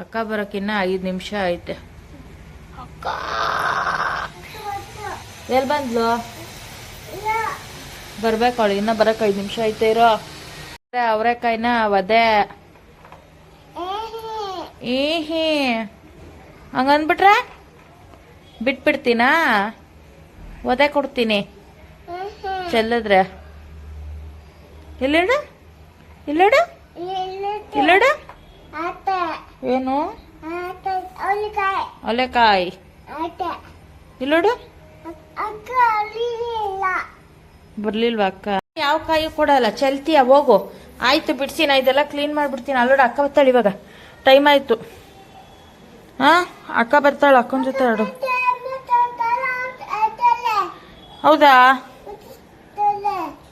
ಅಕ್ಕ ಬರೋಕ್ಕಿನ್ನ ಐದು ನಿಮಿಷ ಐತೆ. ಅಕ್ಕ. ಎಲ್ಲಿ ಬಂದ್ಲು? ಬರ್ಬೇಕು ಅವಳು ಇನ್ನ ಬರಕ್ ಐದು ನಿಮಿಷ ಐತೆ ಇರೋ. ಅವರೆಕಾಯಿನ ಒದೆ ಏಹಿ. ಹಂಗಂದ್ಬಿಟ್ರೆ? ಬಿಟ್ಬಿಡ್ತೀನಾ? ಒದೆ ಕೊಡ್ತೀನಿ. ಚೆಲ್ಲಿದ್ರೆ. ಇಲ್ಲಿಡು ಇಲ್ಲಿಡು ಇಲ್ಲಿಡು ಏನು? ಒಲೆಕಾಯಿ ಇಲ್ಲೋಡು ಬರ್ಲಿಲ್ವಾ ಅಕ್ಕ? ಯಾವ ಕಾಯಿ ಕೊಡಲ್ಲ ಚೆಲ್ತೀಯ? ಹೋಗು. ಆಯ್ತು ಬಿಡ್ಸಿ ನಾ ಇದೆಲ್ಲ ಕ್ಲೀನ್ ಮಾಡ್ಬಿಡ್ತೀನಿ. ಅಲ್ಲೋಡು ಅಕ್ಕ ಬರ್ತಾಳೆ ಇವಾಗ. ಟೈಮ್ ಆಯ್ತು. ಹಾ? ಅಕ್ಕ ಬರ್ತಾಳೆ ಅಕ್ಕನ ಜೊತೆ ಆಡು. ಹೌದಾ?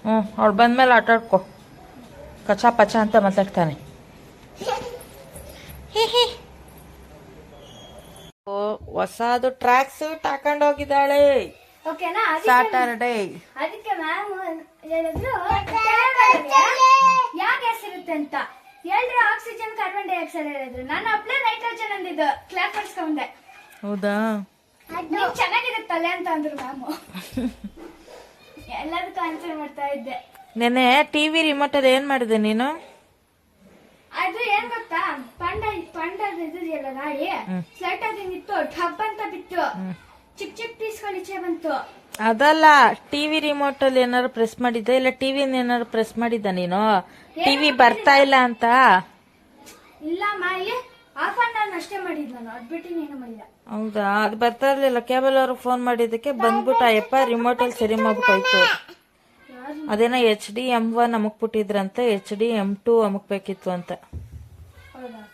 ಹ್ಞೂ ಅವ್ಳು ಬಂದ್ಮೇಲೆ ಆಟಾಡ್ಕೊ. ಕಚಾ ಪಚಾ ಅಂತ ಮಾತಾಡ್ತಾನೆ. ಹೊಸದು ಟ್ರ್ಯಾಕ್ ಸೂಟ್ ಹಾಕೊಂಡು ಹೋಗಿದ್ದಾಳೆ. ಓಕೆನಾ ಸಾಟರ್ಡೇ ಅದಕ್ಕೆ ಮ್ಯಾಮ್ ಹೇಳಿದ್ರು ಯಾಕೆ ಹೆಸರುತ್ತೆ ಇರುತ್ತೆ ಅಂತ. ಎಲ್ರು ಆಕ್ಸಿಜನ್ ಕಾರ್ಬನ್ ಡೈಆಕ್ಸೈಡ್ ಹೇಳಿದ್ರು. ನಾನು ಅಪ್ಲೈ ನೈಟ್ರೋಜನ್ ಅಂದಿದ್ದು ಕ್ಲಾಪ್ ಮಾಡಿಸ್ಕೊಂಡೆ. ಹೌದಾ? ಚೆನ್ನಾಗಿದೆ ತಲೆ ಅಂತ ಅಂದ್ರು ಮ್ಯಾಮ್ ಎಲ್ಲದಕ್ಕೂ ಆನ್ಸರ್ ಮಾಡ್ತಾ ಇದ್ದೆ. ನೆನೆ ಟಿವಿ ರಿಮೋಟ್ ಅಲ್ಲಿ ಏನ್ ಮಾಡಿದೆ ನೀನು? ಅದು ಏನ್ ಗೊತ್ತಾ? ಪಂಡ ಪಂಡ ಇದಿದೆಯಲ್ಲ ಗಾಡಿ ಸ್ಲೈಟ್ ಆಗಿ ನಿಂತು ಠಪ್ ಅಂತ ಬಿತ್ತು. ಚಿಕ್ ಚಿಕ್ ಪೀಸ್ಗಳು ಈಚೆ ಬಂತು. ಅದಲ್ಲ ಟಿವಿ ರಿಮೋಟ್ ಅಲ್ಲಿ ಏನಾರು ಪ್ರೆಸ್ ಮಾಡಿದ್ದ ಇಲ್ಲ ಟಿವಿ ಏನಾರು ಪ್ರೆಸ್ ಮಾಡಿದ್ದ ನೀನು? ಟಿವಿ ಬರ್ತಾ ಇಲ್ಲ ಅಂತ? ಇಲ್ಲ ಮಾಯಿ ಆಫ್ ಆನ್ ಅಷ್ಟೇ ಮಾಡಿದ್ ನಾನು. ಅದ್ಬಿಟ್ಟು ಏನು ಮಾಡಿಲ್ಲ. ಹೌದಾ? ಅದು ಬರ್ತಾ ಇರ್ಲಿಲ್ಲ. ಕೇಬಲ್ ಅವ್ರಿಗೆ ಫೋನ್ ಮಾಡಿದ್ದಕ್ಕೆ ಬಂದ್ಬಿಟ್ಟು ಅಯ್ಯಪ್ಪ ರಿಮೋಟ್ ಅಲ್ಲಿ ಸರಿ ಮಾಡ್ಬಿಟ್ಟೋಯ್ತು ಅದೇನೋ ಎಚ್ ಡಿ ಎಂ ಒನ್ ಅಮುಕ್ಬಿಟ್ಟಿದ್ರಂತೆ ಎಚ್ ಡಿ ಎಂ ಟು ಅಮುಕ್ಬೇಕಿತ್ತು ಅಂತ.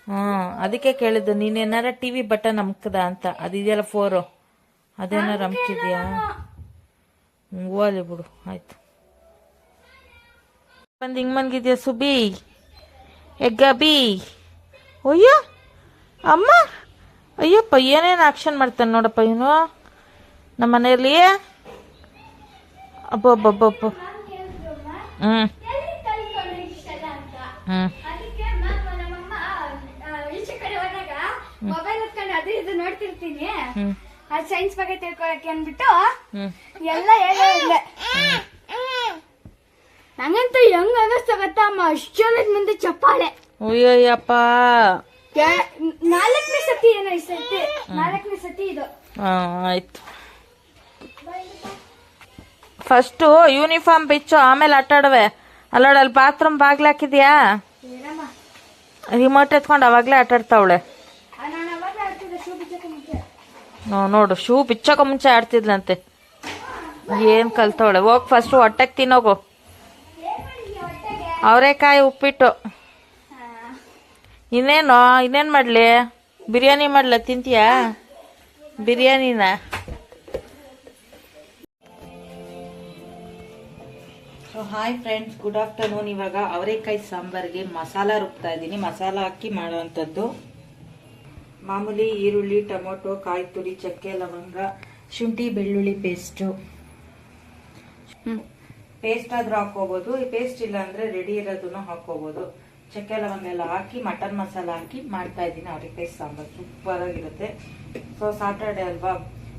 ಹ್ಮ್ ಅದಕ್ಕೆ ಕೇಳಿದ್ದು ನೀನೇನಾರ ಟಿವಿ ಬಟನ್ ಅಮಕದ ಅಂತ. ಅದಿದೆಯಲ್ಲ ಫೋರು ಅದೇನಾರ ಅಮಕಿದ್ಯಾ ಹೋಗ್ಲಿ ಬಿಡು ಆಯ್ತು. ಬಂದ್ ಹಿಂಗ್ ಮನ್ಗಿದ್ಯಾ ಸುಬಿ ಎಗ್ಗಬಿ ಅಯ್ಯೋ ಅಮ್ಮ! ಅಯ್ಯಪ್ಪ ಏನೇನು ಆಕ್ಷನ್ ಮಾಡ್ತಾನೆ ನೋಡಪ್ಪ ಇವನು? ನಮ್ಮ ಮನೆಯಲ್ಲಿ ಅಬ್ಬಬ್ಬಬ್ಬಬ್ಬ. ಹ್ಮ್. ಮೊಬೈಲ್ ಹೊತ್ಕೊಂಡು ಅದು ಇದು ನೋಡ್ತಿರ್ತೀನಿ. ಆ ಸೈನ್ಸ್ ಬಗ್ಗೆ ತಿಳ್ಕೊಳಕ್ಕೆ ಅಂದ್ಬಿಟ್ಟು ಎಲ್ಲ ಹೇಳೇ ಇಲ್ಲ ನಂಗಂತೂ ಹೆಂಗ್ ಅನ್ನಿಸ್ತಾ ಗೊತ್ತಾ ಅಮ್ಮ? ಅಷ್ಟು ಜನದ ಮುಂದೆ ಚಪ್ಪಾಳೆ. ಅಯ್ಯಯ್ಯಪ್ಪ. ನಾಲ್ಕನೇ ಸತಿ ಏನೋ ಈ ಸತಿ ನಾಲ್ಕನೇ ಸತಿ ಇದು. ಆಯ್ತು. ಫಸ್ಟು ಯೂನಿಫಾರ್ಮ್ ಬಿಚ್ಚು ಆಮೇಲೆ ಆಟಾಡುವೆ ಅಲ್ಲೋಡ ಅಲ್ಲಿ ಬಾತ್ರೂಮ್ ಬಾಗ್ಲ ಹಾಕಿದ್ಯಾ? ರಿಮೋಟ್ ಎತ್ಕೊಂಡು ಅವಾಗ್ಲೇ ಆಟಾಡ್ತಾವಳೆ ನೋಡು ಶೂ ಬಿಚ್ಚೋಕೆ ಮುಂಚೆ ಆಡ್ತಿದ್ಲಂತೆ. ಏನು ಕಲ್ತವಳೆ? ಹೋಗ್ ಫಸ್ಟ್ ಹೊಟ್ಟೆಗೆ ತಿನ್ನೋಗು. ಅವರೇಕಾಯಿ ಉಪ್ಪಿಟ್ಟು. ಇನ್ನೇನು ಇನ್ನೇನ್ ಮಾಡ್ಲಿ? ಬಿರಿಯಾನಿ ಮಾಡ್ಲ ತಿಂತೀಯಾ? ಬಿರಿಯಾನಿನ? So hi friends good afternoon ಇವಾಗ ಅವರೆಕಾಯಿ ಸಾಂಬಾರಿಗೆ ಮಸಾಲ ರುಬ್ತಾ ಇದ್ದೀನಿ. ಮಸಾಲ ಹಾಕಿ ಮಾಡುವಂಥದ್ದು. ಮಾಮೂಲಿ ಈರುಳ್ಳಿ, ಟೊಮೊಟೊ, ಕಾಯಿ ತುರಿ, ಚಕ್ಕೆ, ಲವಂಗ, ಶುಂಠಿ, ಬೆಳ್ಳುಳ್ಳಿ ಪೇಸ್ಟು ಪೇಸ್ಟ್ ಆದ್ರೂ ಹಾಕೋಬಹುದು ಈ ಪೇಸ್ಟ್ ಇಲ್ಲ ಅಂದ್ರೆ ರೆಡಿ ಇರೋದನ್ನು ಹಾಕೋಬಹುದು ಚಕ್ಕೆ, ಲವಂಗ ಎಲ್ಲ ಹಾಕಿ ಮಟನ್ ಮಸಾಲ ಹಾಕಿ ಮಾಡ್ತಾ ಇದ್ದೀನಿ ಅವರೆಕಾಯಿ ಸಾಂಬಾರು. ಸೂಪರ್ ಆಗಿರುತ್ತೆ. ಸೊ ಸಾಟರ್ಡೆ ಅಲ್ವಾ?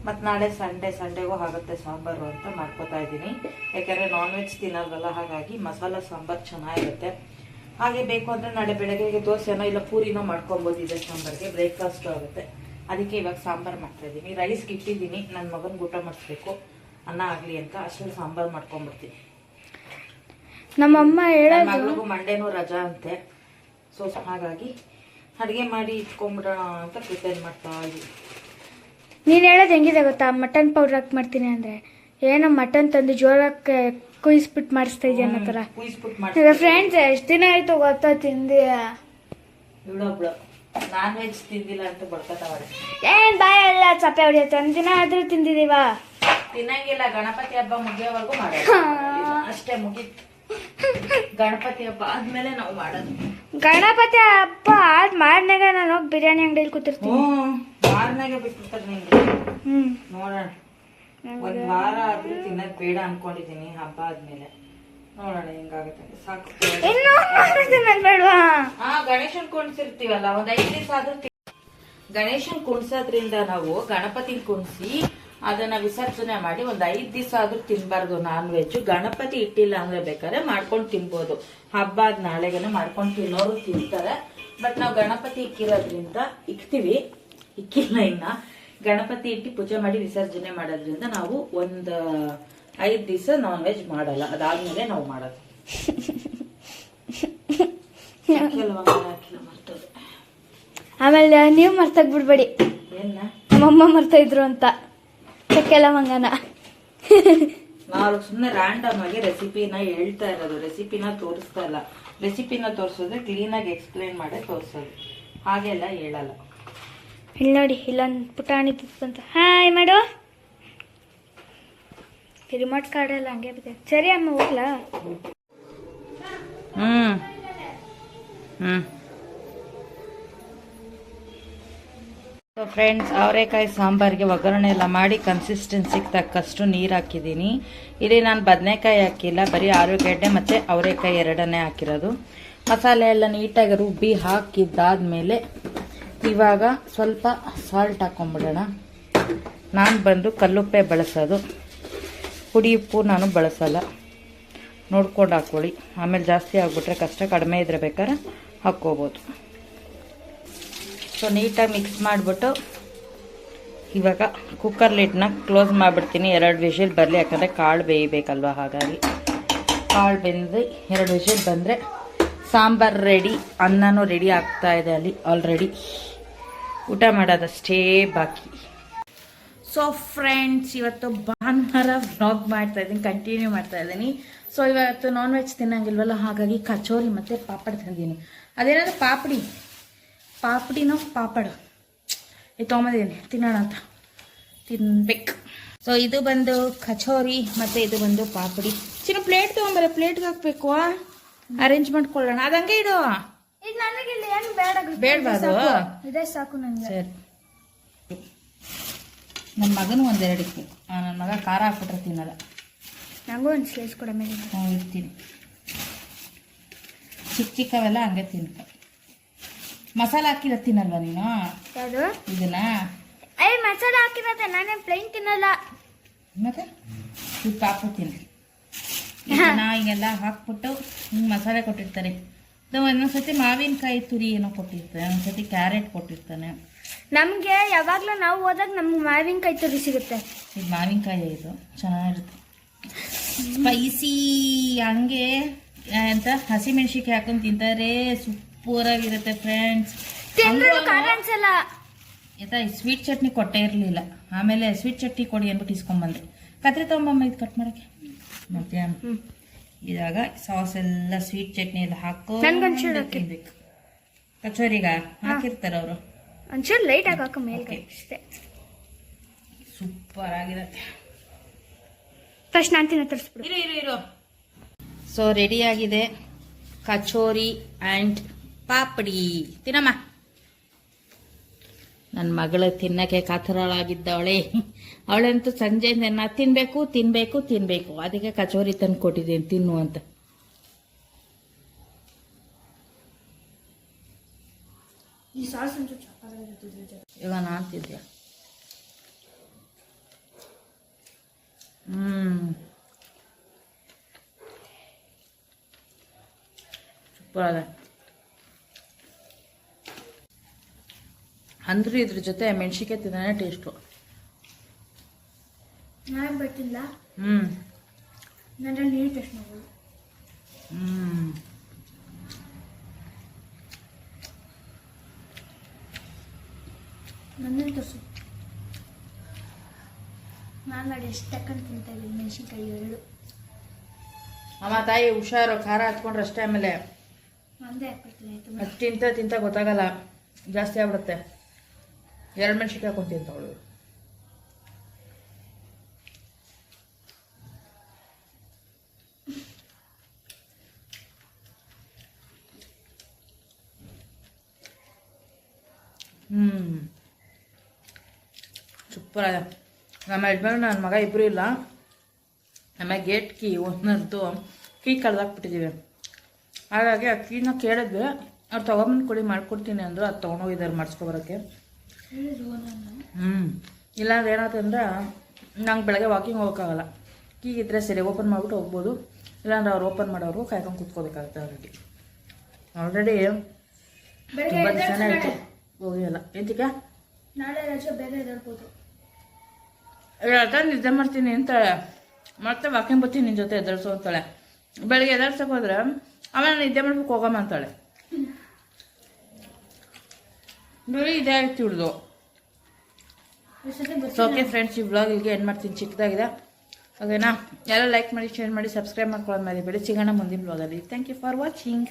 ಮತ್ ನಾಳೆ ಸಂಡೇ ಸಂಡೇಗೂ ಆಗುತ್ತೆ ಸಾಂಬಾರು ಅಂತ ಮಾಡ್ಕೋತಾ ಇದ್ದೀನಿ. ಯಾಕೆಂದರೆ ನಾನ್ ವೆಜ್ ತಿನ್ನಲ್ವಲ್ಲ ಹಾಗಾಗಿ ಮಸಾಲ ಸಾಂಬಾರ್ ಚೆನ್ನಾಗಿರುತ್ತೆ. ಹಾಗೆ ಬೇಕು ಅಂದರೆ ನಾಳೆ ಬೆಳಗ್ಗೆಗೆ ದೋಸೆನೋ ಇಲ್ಲ ಪೂರಿನೋ ಮಾಡ್ಕೊಬೋದು ಇದೆ ಸಾಂಬಾರ್ಗೆ ಬ್ರೇಕ್ಫಾಸ್ಟ್ ಆಗುತ್ತೆ. ಅದಕ್ಕೆ ಇವಾಗ ಸಾಂಬಾರು ಮಾಡ್ತಾ ಇದ್ದೀನಿ. ರೈಸ್ಗೆ ಇಟ್ಟಿದ್ದೀನಿ ನನ್ನ ಮಗನ ಊಟ ಮಾಡಿಸ್ಬೇಕು. ಅನ್ನ ಆಗಲಿ ಅಂತ ಅಷ್ಟೊಂದು ಸಾಂಬಾರ್ ಮಾಡ್ಕೊಂಡ್ಬಿಡ್ತೀನಿ ನಮ್ಮಮ್ಮ ಮಗಳಿಗೂ ಮಂಡೇನೂ ರಜಾ ಅಂತೆ. ಸೊ ಹಾಗಾಗಿ ಅಡುಗೆ ಮಾಡಿ ಇಟ್ಕೊಂಡ್ಬಿಡೋಣ ಅಂತ ಪ್ರಿಪೇರ್ ಮಾಡ್ತಾ ಇದ್ದೀನಿ. ನೀನ್ ಹೇಳೋದು ಹೆಂಗಿದೆ ಗೊತ್ತಾ? ಮಟನ್ ಪೌಡರ್ ಹಾಕಿ ಮಾಡ್ತೀನಿ ಅಂದರೆ. ಏನೋ ಮಟನ್ ತಂದು ಜೋರಕ್ಕೆ ಕುಯಿಸ್ಬಿಟ್ಟು ಮಾಡಿಸ್ತಾ ಇದೆಯಾ ಅನ್ನೋ ಥರ ಕುಯಿಸ್ಬಿಟ್ಟು ಮಾಡಿ ಫ್ರೆಂಡ್ಸ್ ಎಷ್ಟು ದಿನ ಆಯಿತು ಗೊತ್ತಾ ತಿಂದಿ ಇವಳೊಬ್ಳು ನಾನ್ ವೆಜ್ ತಿಂದಿಲ್ಲ ಅಂತ ಬಡ್ಕತಾವಳೆ ಏನ್ ಬಾಯ ಎಲ್ಲ ಚಪ್ಪೆ ಹೊಡಿಯುತ್ತೆ? ಒಂದ್ ದಿನ ಆದ್ರೂ ತಿಂದಿದೀವ? ತಿನ್ನಂಗಿಲ್ಲ. ಗಣಪತಿ ಹಬ್ಬ ಮುಗಿಯೋವರೆಗೂ ಮಾಡೋದು. ಅಷ್ಟೇ ಮುಗೀತು. ಗಣಪತಿ ಹಬ್ಬ ಆದ್ಮೇಲೆ ನಾವು ಮಾಡೋದು. ಗಣಪತಿ ಹಬ್ಬ ಆದ್ ಮಾರ್ನಾಗ ನಾನು ಹೋಗಿ ಬಿರಿಯಾನಿ ಅಂಗಡಿಯಲ್ಲಿ ಕೂತಿರ್ತೀನಿ. ಹ್ಞೂ ಮಾರನಾಗೆ ಬಿಟ್ಬಿಡ್ತಾರೆ ನಿಂಗೆ. ಹ್ಮ್. ನೋಡೋಣ. ಒಂದ್ ವಾರ ಆದ್ರೂ ತಿನ್ನೋದ್ ಬೇಡ ಅನ್ಕೊಂಡಿದೀನಿ ಹಬ್ಬ ಆದ್ಮೇಲೆ. ನೋಡೋಣ ಹೆಂಗಾಗುತ್ತೆ. ಸಾಕು. ಇನ್ನು ಮಾಡ್ತೀನಿ ಬೇಡವಾ? ಹಾ ಗಣೇಶನ್ ಕುಣಿಸಿರ್ತೀವಲ್ಲ ಒಂದ್ ಐದ್ ದಿವಸ ಆದ್ರೂ ಗಣೇಶನ್ ಕುಣ್ಸೋದ್ರಿಂದ ನಾವು ಗಣಪತಿ ಕುಣಿಸಿ ಅದನ್ನ ವಿಸರ್ಜನೆ ಮಾಡಿ ಒಂದ್ ಐದ್ ದಿವಸ ಆದ್ರೂ ತಿನ್ಬಾರ್ದು ನಾನ್ ವೆಜ್ ಗಣಪತಿ ಇಟ್ಟಿಲ್ಲ ಅಂದ್ರೆ ಬೇಕಾದ್ರೆ ಮಾಡ್ಕೊಂಡು ತಿನ್ಬೋದು. ಹಬ್ಬ ಆದ್ ನಾಳೆಗೆನೆ ಮಾಡ್ಕೊಂಡು ತಿನ್ನೋರು ತಿಂತಾರೆ. ಬಟ್ ನಾವು ಗಣಪತಿ ಇಕ್ಕಿರೋದ್ರಿಂದ ಇಕ್ತಿವಿ. ಇಕ್ಕಿಲ್ಲ ಇನ್ನ. ಗಣಪತಿ ಇಟ್ಟು ಪೂಜೆ ಮಾಡಿ ವಿಸರ್ಜನೆ ಮಾಡೋದ್ರಿಂದ ನಾವು ಒಂದ್ ಐದ್ ದಿವಸ ನಾನ್ ವೆಜ್ ಮಾಡಲ್ಲ. ಅದಾದ್ಮೇಲೆ ನಾವು ಮಾಡೋದು. ಆಮೇಲೆ ನೀವು ಮರ್ತಾಗ್ ಬಿಡ್ಬೇಡಿ ನಮ್ಮಮ್ಮ ಮರ್ತಾ ಇದ್ರು ಅಂತ. ಚಕ್ಕೆ ಮಂಗನ ನಾವು ಸುಮ್ಮನೆ ರ್ಯಾಂಡಮ್ ಆಗಿ ರೆಸಿಪಿನ ಹೇಳ್ತಾ ಇರೋದು. ರೆಸಿಪಿನ ತೋರಿಸ್ತಾ ಇಲ್ಲ. ರೆಸಿಪಿನ ತೋರಿಸಿದ್ರೆ ಕ್ಲೀನ್ ಆಗಿ ಎಕ್ಸ್ಪ್ಲೈನ್ ಮಾಡೇ ತೋರಿಸೋದು. ಹಾಗೆಲ್ಲ ಹೇಳಲ್ಲ. ಇಲ್ಲಿ ನೋಡಿ ಇಲ್ಲೊಂದು ಪುಟಾಣಿ ಅಂತ ಹಾಯ್ ಮಾಡು. ರಿಮೋಟ್ ಕಾರ್ಡ್ ಎಲ್ಲ ಹಂಗೆ ಬಿದ್ದೆ ಸರಿ ಅಮ್ಮ ಹೋಗ್ಲಾ? ಹ್ಮ್. ಹ್ಮ್ ಫ್ರೆಂಡ್ಸ್ ಅವರೆಕಾಯಿ ಸಾಂಬಾರಿಗೆ ಒಗ್ಗರಣೆ ಎಲ್ಲ ಮಾಡಿ ಕನ್ಸಿಸ್ಟೆನ್ಸಿಗೆ ತಕ್ಕಷ್ಟು ನೀರು ಹಾಕಿದ್ದೀನಿ. ಇಲ್ಲಿ ನಾನು ಬದನೆಕಾಯಿ ಹಾಕಿಲ್ಲ, ಬರೀ ಆಲೂಗೆಡ್ಡೆ ಮತ್ತು ಅವರೆಕಾಯಿ ಎರಡನ್ನೇ ಹಾಕಿರೋದು. ಮಸಾಲೆ ಎಲ್ಲ ನೀಟಾಗಿ ರುಬ್ಬಿ ಹಾಕಿದ್ದಾದ್ಮೇಲೆ ಇವಾಗ ಸ್ವಲ್ಪ ಸಾಲ್ಟ್ ಹಾಕೊಂಡ್ಬಿಡೋಣ ನಾನು ಬಂದು ಕಲ್ಲುಪ್ಪೆ ಬಳಸೋದು. ಪುಡಿ ಉಪ್ಪು ನಾನು ಬಳಸಲ್ಲ. ನೋಡ್ಕೊಂಡು ಹಾಕ್ಕೊಳ್ಳಿ ಆಮೇಲೆ ಜಾಸ್ತಿ ಆಗಿಬಿಟ್ರೆ ಕಷ್ಟ, ಕಡಿಮೆ ಇದ್ರೆ ಬೇಕಾದ್ರೆ ಹಾಕ್ಕೋಬೋದು. ಸೊ ನೀಟಾಗಿ ಮಿಕ್ಸ್ ಮಾಡಿಬಿಟ್ಟು ಇವಾಗ ಕುಕ್ಕರ್ ಲಿಡ್ನ ಕ್ಲೋಸ್ ಮಾಡಿಬಿಡ್ತೀನಿ. ಎರಡು ವಿಷಲ್ ಬರಲಿ, ಯಾಕಂದರೆ ಕಾಳು ಬೇಯಬೇಕಲ್ವ ಹಾಗಾಗಿ. ಕಾಳು ಬೆಂದು ಎರಡು ವಿಷಲ್ ಬಂದರೆ ಸಾಂಬಾರು ರೆಡಿ, ಅನ್ನನೂ ರೆಡಿ ಆಗ್ತಾ ಇದೆ ಅಲ್ಲಿ ಆಲ್ರೆಡಿ ಊಟ ಮಾಡೋದಷ್ಟೇ ಬಾಕಿ. ಸೊ ಫ್ರೆಂಡ್ಸ್ ಇವತ್ತು ಭಾನುವಾರ ವ್ಲಾಗ್ ಮಾಡ್ತಾ ಇದ್ದೀನಿ ಕಂಟಿನ್ಯೂ ಮಾಡ್ತಾ ಇದ್ದೀನಿ. ಸೊ ಇವತ್ತು ನಾನ್ ವೆಜ್ ತಿನ್ನಂಗಿಲ್ವಲ್ಲ, ಹಾಗಾಗಿ ಕಚೋರಿ ಮತ್ತು ಪಾಪಡ್ ತಿಂದಿದ್ದೀನಿ. ಅದೇನಾದ್ರು ಪಾಪಡಿ? ಪಾಪಡಿನೋ ಪಾಪಡ್. ಇದು ತೊಗೊಂಬಂದಿದ್ದೀನಿ ತಿನ್ನೋಣ ಅಂತ. ತಿನ್ಬೇಕು. ಸೊ ಇದು ಬಂದು ಕಚೋರಿ ಮತ್ತು ಇದು ಬಂದು ಪಾಪಡಿ. ಚಿನ್ನ ಪ್ಲೇಟ್ ತೊಗೊಂಬರ. ಪ್ಲೇಟ್ಗೆ ಹಾಕ್ಬೇಕು ಅರೇಂಜ್ ಮಾಡ್ಕೊಳ್ಳೋಣ. ಅದಂಗೆ ಇಡು. ಈಗ ನನಗೆ ಇಲ್ಲಿ ಏನು ಬೇಡ ಗೊತ್ತಾ? ಬೇಡಬಾರ್ದು ಇದೇ ಸಾಕು. ನನಗೆ ಸರಿ. ನನ್ನ ಮಗನೂ ಒಂದೆರಡು ಇತ್ತು. ನನ್ನ ಮಗ ಖಾರ ಹಾಕ್ಬಿಟ್ರೆ ತಿನ್ನಲ್ಲ. ನಂಗೂ ಒಂದು ಸ್ಲೇಸ್ ಕೊಡ ಮೇಲೆ ಇರ್ತೀನಿ. ಚಿಕ್ಕ ಚಿಕ್ಕವೆಲ್ಲ ಹಂಗೆ ತಿನ್ಕ ಮಸಾಲೆ ಹಾಕಿರೋ ತಿನ್ನಲ್ವ ನೀನು? ಯಾವುದು? ಇದನ್ನ? ಏಯ್ ಮಸಾಲೆ ಹಾಕಿರೋದೆ ನಾನೇನು ಪ್ಲೈನ್ ತಿನ್ನಲ್ಲ. ಮತ್ತೆ? ಉಪ್ಪು ಹಾಕ್ಬಿಡ್ತೀನಿ. ನಾ ಹಿಂಗೆಲ್ಲ ಹಾಕ್ಬಿಟ್ಟು ಹಿಂಗೆ ಮಸಾಲೆ ಕೊಟ್ಟಿರ್ತಾರೆ ಒಂದೊಂದ್ಸತಿ ಮಾವಿನಕಾಯಿ ತುರಿ ಏನೋ ಕೊಟ್ಟಿರ್ತಾನೆ ಒಂದೊಂದ್ಸತಿ ಕ್ಯಾರೆಟ್ ಕೊಟ್ಟಿರ್ತಾನೆ. ನಮಗೆ ಯಾವಾಗಲೂ ನಾವು ಹೋದಾಗ ನಮ್ಗೆ ಮಾವಿನಕಾಯಿ ತುರಿ ಸಿಗುತ್ತೆ. ಇದು ಮಾವಿನಕಾಯಿ ಇದು ಚೆನ್ನಾಗಿರುತ್ತೆ. ಸ್ಪೈಸಿ ಹಂಗೆ ಅಂತ ಎಂತ ಹಸಿಮೆಣ್ಸಿಕಾಯಿ ಹಾಕೊಂಡು ತಿಂತಾರೆ ಸೂಪರ್ ಆಗಿರುತ್ತೆ ಫ್ರೆಂಡ್ಸ್ ಆಯ್ತಾ ಈ ಸ್ವೀಟ್ ಚಟ್ನಿ ಕೊಟ್ಟೇ ಇರಲಿಲ್ಲ. ಆಮೇಲೆ ಸ್ವೀಟ್ ಚಟ್ನಿ ಕೊಡಿ ಅಂದ್ಬಿಟ್ಟು ಇಸ್ಕೊಂಬಂದೆ ಕತ್ರಿ ತೊಗೊಂಬಮ್ಮ ಇದು ಕಟ್ ಮಾಡೋಕ್ಕೆ. ಮತ್ತೆ ಇದಾಗ ಸಾಸ್ ಎಲ್ಲ ಸ್ವೀಟ್ ಚಟ್ನಿ ಎಲ್ಲ ಹಾಕೋ. ತಿನ್ಬೇಕು. ಕಚೋರಿಗ ಹಾಕಿರ್ತಾರೆ ಅವರು. ಒಂಚೂರು ಹಾಕೋ ಮೇಲೆ ಸೂಪರ್ ಆಗಿರತ್ತೆ. ಫಸ್ಟ್ ನಾನು ತಿನ್ನ ತರಿಸ್ಬಿಡು. ಇರು ಇರು ಇರು. ಸೊ ರೆಡಿ ಆಗಿದೆ. ಕಚೋರಿ ಆ್ಯಂಡ್ ಪಾಪಡಿ. ತಿನ್ನಮ್ಮ. ನನ್ನ ಮಗಳು ತಿನ್ನಕ್ಕೆ ಕಾತರಳಾಗಿದ್ದವಳೆ. ಅವಳಂತೂ ಸಂಜೆಯಿಂದ ನಾ ತಿನ್ಬೇಕು ತಿನ್ಬೇಕು ತಿನ್ಬೇಕು. ಅದಕ್ಕೆ ಕಚೋರಿ ತಂದು ಕೊಟ್ಟಿದ್ದೀನಿ ತಿನ್ನು ಅಂತ. ಇವಾಗ ನಾನು ತಿಂದೆ ಹ್ಮ್. ಸೂಪರ್ ಅದ ಅಂದ್ರೂ ಇದ್ರ ಜೊತೆ ಮೆಣಸಿನ್ಕಾಯಿ ತಿನ್ನೇ ಟೇಸ್ಟು ನಾನು ಬರ್ತಿಲ್ಲ ಹ್ಮ್. ನನ್ನ ನೀರು ಟೆಸ್ಟ್ ಮಾಡ್ಬೋದು. ಹ್ಮ್. ನನ್ನಲ್ಲಿ ತೋರಿಸು. ನಾನು ನೋಡಿ ಎಷ್ಟು ತಕ್ಕಂಡು ತಿಂತಾ ಇದ್ದೀನಿ ಮೆಣಸಿನ್ಕಾಯಿ ಎರಡು. ಅಮ್ಮ ತಾಯಿ ಹುಷಾರು ಖಾರ ಹತ್ಕೊಂಡ್ರೆ ಅಷ್ಟೇ ಆಮೇಲೆ ಒಂದೇ ಹಾಕ್ಬಿಡ್ತೀನಿ ಆಯ್ತು. ಅದು ತಿಂತ ತಿಂತ ಗೊತ್ತಾಗಲ್ಲ. ಜಾಸ್ತಿ ಆಗ್ಬಿಡುತ್ತೆ. ಎರಡು ಮೆಣಸಿನ್ಕಾಯಿ ಹಾಕೊತೀನಿ ತಗೊಳ್ಳಿ. ಹ್ಮ್. ಸೂಪರ್ ನಮ್ಮ ಯಜಮಾನ ನನ್ನ ಮಗ ಇಬ್ಬರು ಇಲ್ಲ. ನಮ್ಮ ಗೇಟ್ ಕೀ ಒಂದಂತೂ ಕೀ ಕಳೆದಾಕ್ಬಿಟ್ಟಿದ್ದೀವಿ ಹಾಗಾಗಿ ಆ ಕೀನ ಕೇಳಿದ್ವಿ. ಅವ್ರು ತೊಗೊಂಬಂದು ಕೊಡಿ ಮಾಡ್ಕೊಡ್ತೀನಿ ಅಂದರು, ಅದು ತೊಗೊಂಡೋಗಿದ್ದಾರೆ ಮಾಡಿಸ್ಕೊಬರೋಕ್ಕೆ ಹ್ಞೂ ಇಲ್ಲಾಂದ್ರೆ ಏನಾಯ್ತಂದ್ರೆ ನಂಗೆ ಬೆಳಗ್ಗೆ ವಾಕಿಂಗ್ ಹೋಗೋಕ್ಕಾಗಲ್ಲ. ಕೀಗಿದ್ರೆ ಸರಿ ಓಪನ್ ಮಾಡ್ಬಿಟ್ಟು ಹೋಗ್ಬೋದು. ಇಲ್ಲಾಂದ್ರೆ ಅವ್ರು ಓಪನ್ ಮಾಡೋರು ಕಾಯ್ಕೊಂಡು ಕೂತ್ಕೋಬೇಕಾಗುತ್ತೆ ಅವ್ರಿಗೆ. ಆಲ್ರೆಡಿ ತುಂಬ ದಿವಸನೇ ಆಯಿತು. ಹೋಗಿಲ್ಲ. ಎಂತಿಕ? ನಾಳೆ ರಜೆ ಬೇಗ ಎದ್ದೇಳ್ಬೋದು. ಹೇಳ್ತಾ ನಿದ್ದೆ ಮಾಡ್ತೀನಿ ಅಂತ ಮತ್ತೆ ವಾಕಿಂಗ್ ಬರ್ತೀನಿ ನಿನ್ನ ಜೊತೆ ಎದುರಿಸು ಅಂತಾಳೆ ಬೆಳಗ್ಗೆ ಎದುರ್ಸಕ್ಕೆ ಹೋದ್ರೆ ಆಮೇಲೆ ನಾನು ನಿದ್ದೆ ಮಾಡ್ಬೇಕು ಹೋಗಮ್ಮ ಅಂತಾಳೆ ಬಿಳಿ ಇದೇ ಆಯ್ತು ಸೊ ಓಕೆ ಫ್ರೆಂಡ್ಸ್ ಈ ಬ್ಲಾಗ್ ಇಲ್ಲಿಗೆ ಏನು ಮಾಡ್ತೀನಿ. ಚಿಕ್ಕದಾಗಿದೆ. ಓಕೆನಾ ಎಲ್ಲ ಲೈಕ್ ಮಾಡಿ ಶೇರ್ ಮಾಡಿ ಸಬ್ಸ್ಕ್ರೈಬ್ ಮಾಡ್ಕೊಳ್ಳೋದು ಮರಿಬೇಡಿ. ಸಿಗೋಣ ಮುಂದಿನ ಬ್ಲಾಗಲ್ಲಿ ಥ್ಯಾಂಕ್ ಯು ಫಾರ್ ವಾಚಿಂಗ್